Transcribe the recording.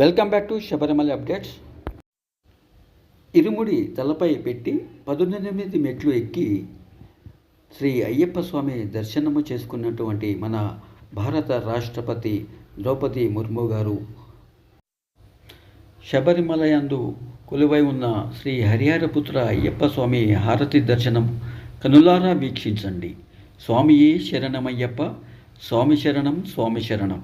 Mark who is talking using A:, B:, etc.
A: Welcome back to Sabarimala updates ఇరుముడి తలపై పెట్టి పదునెనిమిది మెట్లు ఎక్కి శ్రీ అయ్యప్ప స్వామి దర్శనము చేసుకున్నటువంటి మన భారత రాష్ట్రపతి ద్రౌపది ముర్ము గారు శబరిమలయందు కొలువై ఉన్న శ్రీ హరిహరపుత్ర అయ్యప్ప స్వామి హారతి దర్శనం కనులారా వీక్షించండి. స్వామియే శరణమయ్యప్ప స్వామి శరణం స్వామి శరణం.